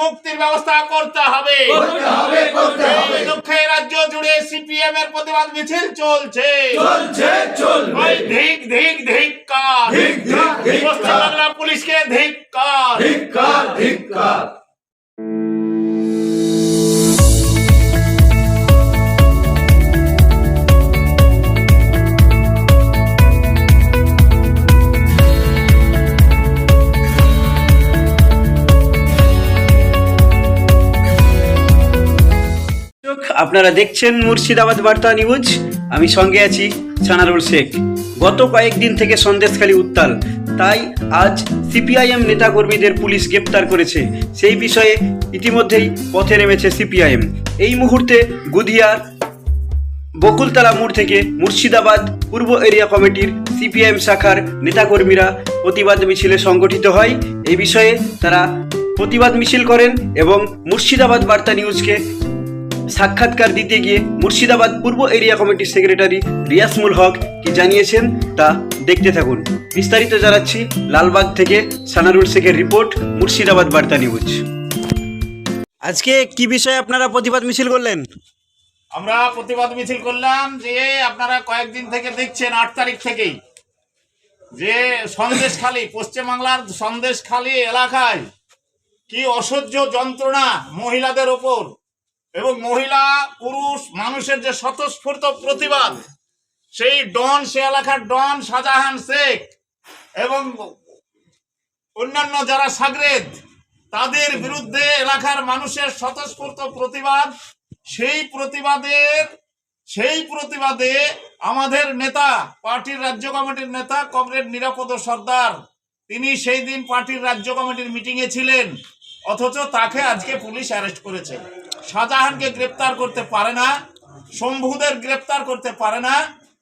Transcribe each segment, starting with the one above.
মুক্তির ব্যবস্থা করতে হবে। এই দুঃখে রাজ্য জুড়ে সিপিএম এর প্রতিবাদ মিছিল চলছে। ওই ধিক ধিক ধিক ধিক পশ্চিমবাংলা পুলিশকে ধিক্কার ধিক্কার। আপনারা দেখছেন মুর্শিদাবাদ বার্তা নিউজ। আমি সঙ্গে আছি সানারুল শেখ। গত কয়েকদিন থেকে সন্দেশখালী উত্তাল। তাই আজ সিপিআইএম নেতাকর্মীদের পুলিশ গ্রেপ্তার করেছে। সেই বিষয়ে ইতিমধ্যেই পথে নেমেছে সিপিআইএম। এই মুহূর্তে গুদিয়ার বকুলতলা মোড় থেকে মুর্শিদাবাদ পূর্ব এরিয়া কমিটির সিপিআইএম শাখার নেতাকর্মীরা প্রতিবাদ মিছিলে সংগঠিত হয়। এই বিষয়ে তারা প্রতিবাদ মিছিল করেন এবং মুর্শিদাবাদ বার্তা নিউজকে সাক্ষাৎকার দিতে গিয়ে মুর্শিদাবাদ পূর্ব এরিয়া কমিটির সেক্রেটারি রিয়াসমুল হক কি জানিয়েছেন তা দেখতে থাকুন। বিস্তারিত জানাচ্ছি লালবাগ থেকে সানারুল শেখের রিপোর্ট, মুর্শিদাবাদ বার্তা নিউজ। আজকে কি বিষয়ে আপনারা প্রতিবাদ মিছিল করলেন? আমরা প্রতিবাদ মিছিল করলাম যে আপনারা কয়েকদিন থেকে দেখছেন, আট তারিখ থেকেই, যে সন্দেশখালী পশ্চিমবাংলার সন্দেশখালী এলাকায় কি অসহ্য যন্ত্রণা মহিলাদের ওপর। এবং মহিলা, পুরুষ, মানুষের যে স্বতঃস্ফূর্ত প্রতিবাদ, সেই ডন সে এলাকার ডন শাহজাহান শেখ এবং অন্যান্য যারা সাগরেদ, তাদের বিরুদ্ধে এলাকার মানুষের স্বতঃস্ফূর্ত প্রতিবাদ, সেই প্রতিবাদের, সেই প্রতিবাদে আমাদের নেতা, পার্টির রাজ্য কমিটির নেতা, কমরেড নিরাপদ সর্দার, তিনি সেই দিন পার্টির রাজ্য কমিটির মিটিংয়ে ছিলেন, অথচ তাকে আজকে পুলিশ অ্যারেস্ট করেছে। শাহজাহানকে গ্রেপ্তার করতে পারে না, শম্ভুদের গ্রেপ্তার করতে পারে না,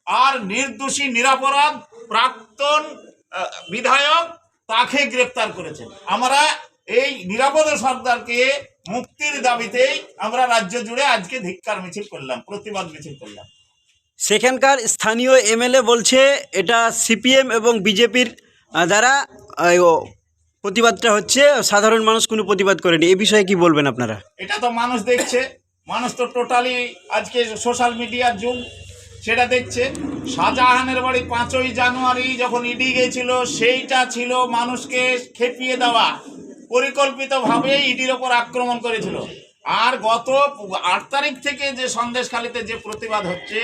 আর নির্দোষী, নিরাপরাধ, প্রাক্তন বিধায়ক তাকে গ্রেপ্তার করেছেন আমরা এই নিরাপদ সর্দারকে মুক্তির দাবিতেই আমরা রাজ্য জুড়ে আজকে ধিক্কার মিছিল করলাম, প্রতিবাদ মিছিল করলাম। সেখানকার স্থানীয় এমএলএ বলছে, এটা সিপিএম এবং বিজেপির দ্বারা প্রতিবাদটা হচ্ছে সাধারণ মানুষ কোনো প্রতিবাদ করেনি। এই বিষয়ে কি বলবেন আপনারা? এটা তো মানুষ দেখছে। মানুষ তো টোটালি আজকে সোশ্যাল মিডিয়ার যুগ সেটা দেখছে। শাহজাহানের বাড়ি পাঁচই জানুয়ারি যখন ইডি গেছিল, সেইটা ছিল মানুষকে খেপিয়ে দেওয়া। পরিকল্পিতভাবে ইডির ওপর আক্রমণ করেছিল। আর গত আট তারিখ থেকে যে সন্দেশখালিতে যে প্রতিবাদ হচ্ছে,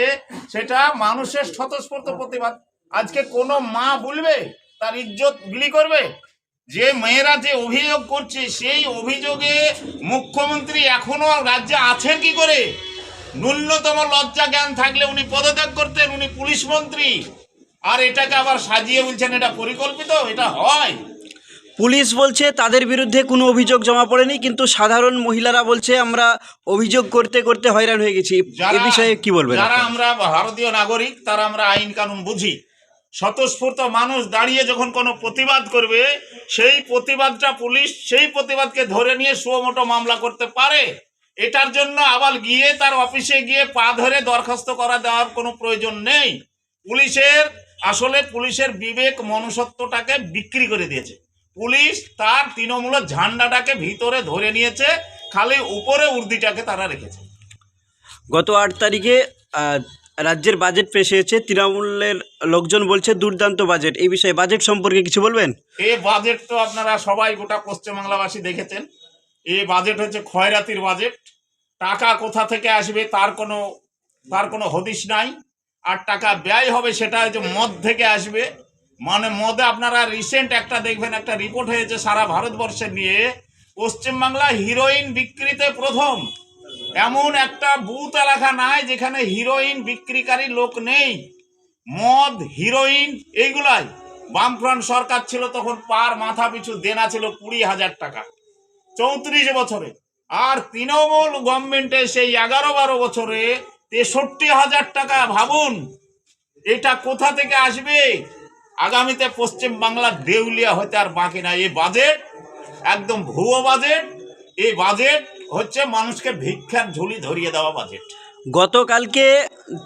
সেটা মানুষের স্বতঃস্ফূর্ত প্রতিবাদ। আজকে কোনো মা বলবে? তার ইজ্জত বিলি করবে? যে মেয়েরা যে অভিযোগ করছে সেই অভিযোগে মুখ্যমন্ত্রী এখনও রাজ্যে আছেন কি করে? ন্যূনতম লজ্জা জ্ঞান থাকলে উনি পদত্যাগ করতেন উনি পুলিশ মন্ত্রী। আর এটাকে আবার সাজিয়ে বলছেন এটা পরিকল্পিত? এটা হয়। পুলিশ বলছে তাদের বিরুদ্ধে কোনো অভিযোগ জমা পড়েনি কিন্তু সাধারণ মহিলারা বলছে আমরা অভিযোগ করতে করতে হয়রান হয়ে গেছি। এ বিষয়ে কি বলবেন যারা আমরা ভারতীয় নাগরিক তারা আমরা আইন কানুন বুঝি। স্বতঃস্ফূর্ত মানুষ দাঁড়িয়ে যখন কোনো প্রতিবাদ করবে সেই প্রতিবাদটা পুলিশ সেই প্রতিবাদকে ধরে নিয়ে সুমোটো মামলা করতে পারে। এটার জন্য আবার গিয়ে তার অফিসে গিয়ে পা ধরে দরখাস্ত করা দেওয়ার কোনো প্রয়োজন নেই। পুলিশের আসলে পুলিশের বিবেক মনুষ্যত্বটাকে বিক্রি করে দিয়েছে। পুলিশ তার তৃণমূলের ঝান্ডাটাকে ভিতরে ধরে নিয়েছে, খালি উপরে উর্দিটাকে তারা রেখেছে। গত আট তারিখে রাজ্যের বাজেট পেশ হয়েছে, তৃণমূলের লোকজন বলছে দুর্দান্ত বাজেট এই বিষয়ে বাজেট সম্পর্কে কিছু বলবেন? এই বাজেট তো আপনারা সবাই গোটা পশ্চিমবাংলাবাসী দেখেছেন। এই বাজেট হচ্ছে ক্ষয়রাতির বাজেট টাকা কোথা থেকে আসবে তার কোনো তার কোনো হদিশ নাই। আর টাকা ব্যয় হবে সেটা হচ্ছে মদ থেকে আসবে মানে মদে আপনারা রিসেন্ট একটা দেখবেন, একটা রিপোর্ট হয়েছে সারা ভারতবর্ষে নিয়ে। পশ্চিমবাংলা হিরোইন বিক্রিতে প্রথম। এমন একটা বুথ এলাকা নাই যেখানে হিরোইন বিক্রিকারী লোক নেই। মদ, হিরোইন, এইগুলাই। বামফ্রন্ট সরকার ছিল তখন পার মাথা পিছু দেনা ছিল কুড়ি হাজার টাকা। চৌত্রিশ বছরে। আর তৃণমূল গভর্নমেন্টে সেই এগারো বারো বছরে তেষট্টি হাজার টাকা, ভাবুন। এটা কোথা থেকে আসবে? আগামীতে পশ্চিম বাংলার দেউলিয়া হতে আর বাকি না এই বাজেট একদম ভুয়ো বাজেট এই বাজেট হচ্ছে মানুষকে ভিক্ষার ঝুলি ধরিয়ে দেওয়া বাজেট গতকালকে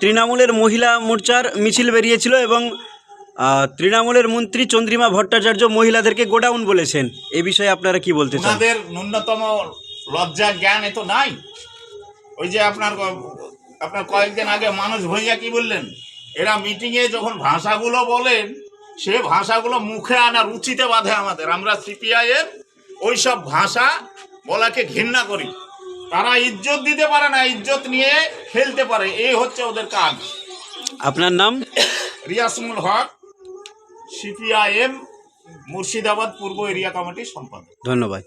তৃণমূলের মহিলা মোর্চার মিছিল বেরিয়েছিল এবং তৃণমূলের মন্ত্রী চন্দ্রিমা ভট্টাচার্য মহিলাদেরকে গোডাউন বলেছেন। এ বিষয়ে আপনারা কি বলতে চান? ওনাদের ন্যূনতম লজ্জা জ্ঞান এ তো নাই। ওই যে আপনার আপনার কয়েকদিন আগে মানুষ ভূঁইয়া কি বললেন? এরা মিটিংয়ে যখন ভাষাগুলো বলেন সে ভাষাগুলো মুখে আনা রুচিতে বাঁধে আমাদের। আমরা সিপিআই এর ওই সব ভাষা বলাকে ঘৃণা করি। তারা ইজ্জত দিতে পারে না ইজ্জত নিয়ে খেলতে পারে। এই হচ্ছে ওদের কাজ। আপনার নাম? রিয়াসমুল হক সিপিআইএম মুর্শিদাবাদ পূর্ব এরিয়া কমিটির সম্পাদক। ধন্যবাদ।